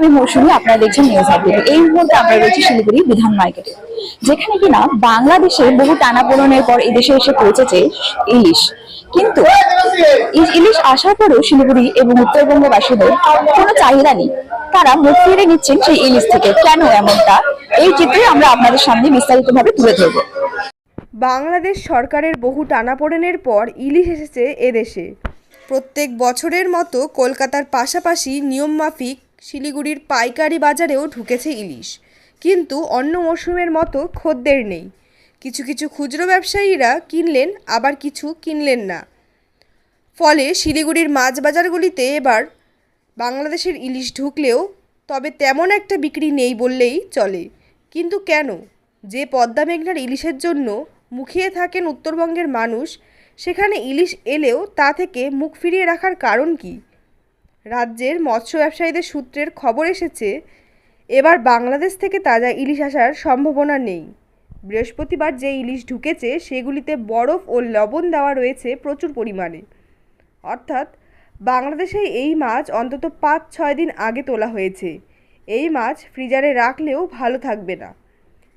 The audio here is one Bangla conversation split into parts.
আমি মৌসুমি, আপনারা দেখছেন নিউজ আপডেট এই মুহূর্তে আমরা রয়েছি শিলিগুড়ি বিধান মার্কেটে, যেখানে কিনা বাংলাদেশে বহু টানাপোড়নের পর এদেশে এসে পৌঁছেছে ইলিশ। কিন্তু ইলিশ আসার পরেও শিলিগুড়ি এবং উত্তরবঙ্গবাসীদের কোনো চাহিদা নেই। তারা মুখ ফিরে নিচ্ছেন সেই ইলিশ থেকে। কেন এমনটা? এই চিত্রে আমরা আপনাদের সামনে বিস্তারিতভাবে তুলে ধরবো। বাংলাদেশ সরকারের বহু টানাপোড়েনের পর ইলিশ এসেছে এদেশে প্রত্যেক বছরের মতো কলকাতার পাশাপাশি নিয়মমাফিক শিলিগুড়ির পাইকারি বাজারেও ঢুকেছে ইলিশ। কিন্তু অন্য মরশুমের মতো খদ্দের নেই। কিছু কিছু খুচরো ব্যবসায়ীরা কিনলেন, আবার কিছু কিনলেন না। ফলে শিলিগুড়ির মাছ বাজারগুলিতে এবার বাংলাদেশের ইলিশ ঢুকলেও তবে তেমন একটা বিক্রি নেই বললেই চলে। কিন্তু কেন? যে পদ্মা মেঘনার ইলিশের জন্য মুখিয়ে থাকেন উত্তরবঙ্গের মানুষ, সেখানে ইলিশ এলেও তা থেকে মুখ ফিরিয়ে রাখার কারণ কি? রাজ্যের মৎস্য ব্যবসায়ীদের সূত্রের খবর এসেছে, এবার বাংলাদেশ থেকে তাজা ইলিশ আসার সম্ভাবনা নেই। বৃহস্পতিবার যে ইলিশ ঢুকেছে, সেগুলিতে বরফ ও লবণ দেওয়া রয়েছে প্রচুর পরিমাণে। অর্থাৎ, বাংলাদেশে এই মাছ অন্তত পাঁচ ছয় দিন আগে তোলা হয়েছে। এই মাছ ফ্রিজারে রাখলেও ভালো থাকবে না।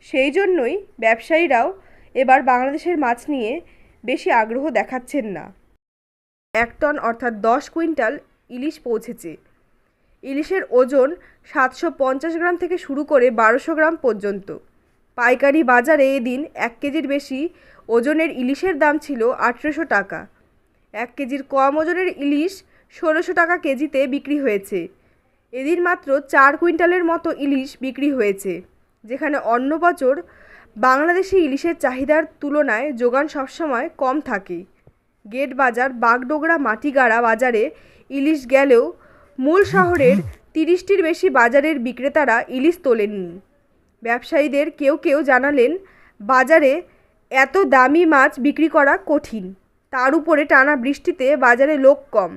সেই জন্যই ব্যবসায়ীরাও এবার বাংলাদেশের মাছ নিয়ে বেশি আগ্রহ দেখাচ্ছেন না। এক টন অর্থাৎ দশ কুইন্টাল ইলিশ পৌঁছেছে। ইলিশের ওজন সাতশো পঞ্চাশ গ্রাম থেকে শুরু করে বারোশো গ্রাম পর্যন্ত। পাইকারি বাজারে এদিন এক কেজির বেশি ওজনের ইলিশের দাম ছিল আঠেরোশো টাকা। এক কেজির কম ওজনের ইলিশ ষোলোশো টাকা কেজিতে বিক্রি হয়েছে। এদিন মাত্র চার কুইন্টালের মতো ইলিশ বিক্রি হয়েছে, যেখানে অন্য বছর বাংলাদেশি ইলিশের চাহিদার তুলনায় যোগান সবসময় কম থাকে। গেট বাজার বাগডোগরা মাটিগাড়া বাজারে ইলিশ গেলেও মূল শহরের তিরিশটির বেশি বাজারের বিক্রেতারা ইলিশ তোলেননি। ব্যবসায়ীদের কেউ কেউ জানালেন, বাজারে এত দামি মাছ বিক্রি করা কঠিন। তার উপরে টানা বৃষ্টিতে বাজারে লোক কম।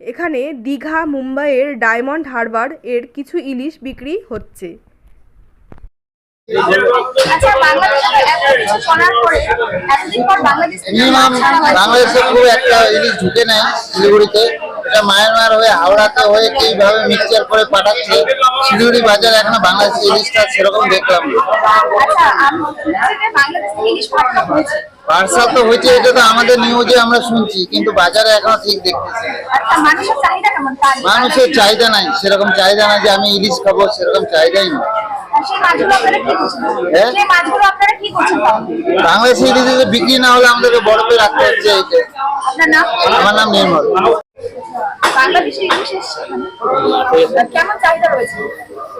এখানে দীঘা, মুম্বাইয়ের ডায়মন্ড হারবার এর কিছু ইলিশ বিক্রি হচ্ছে। বাংলাদেশে পর বাংলাদেশ খুব একটা ইলিশ ঢুকে নেয় শিলিগুড়িতে। এটা মায়ানমার হয়ে হাওড়াতে হয়ে কীভাবে মিক্সচার করে পাঠাচ্ছে শিলিগুড়ি বাজারে এখনও বাংলাদেশি ইলিশটা সেরকম দেখলাম না। আচ্ছা পার্সাল তো হয়েছে এটা তো আমাদের নিউজে আমরা শুনছি কিন্তু বাজারে এখনও ঠিক দেখতেছি আচ্ছা মানুষের চাহিদা নাই সেরকম চাহিদা নাই যে আমি ইলিশ খাব সেরকম চাহিদাই নেই। সেই মাছগুলো আপনারা কি করছেন? হ্যাঁ? সেই মাছগুলো আপনারা কি করছেন তাহলে? বাংলাদেশি ইলিশ বিক্রি না হলে আমাদেরকে বরফে রাখতে হচ্ছে আমার নাম নির্মল।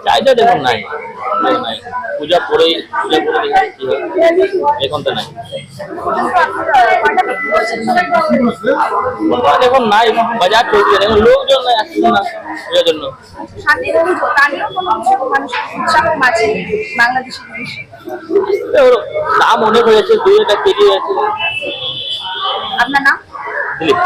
চাহিদা দেখুন নাই। পূজা পরেই পূজা করে দেখি এখন তো নাই। বাজার চলছে। লোকজন আসছে না পূজার জন্য। নাম অনেক হয়ে যাচ্ছে দুই একটা কেজি আছে আপনার নাম? দিলীপ।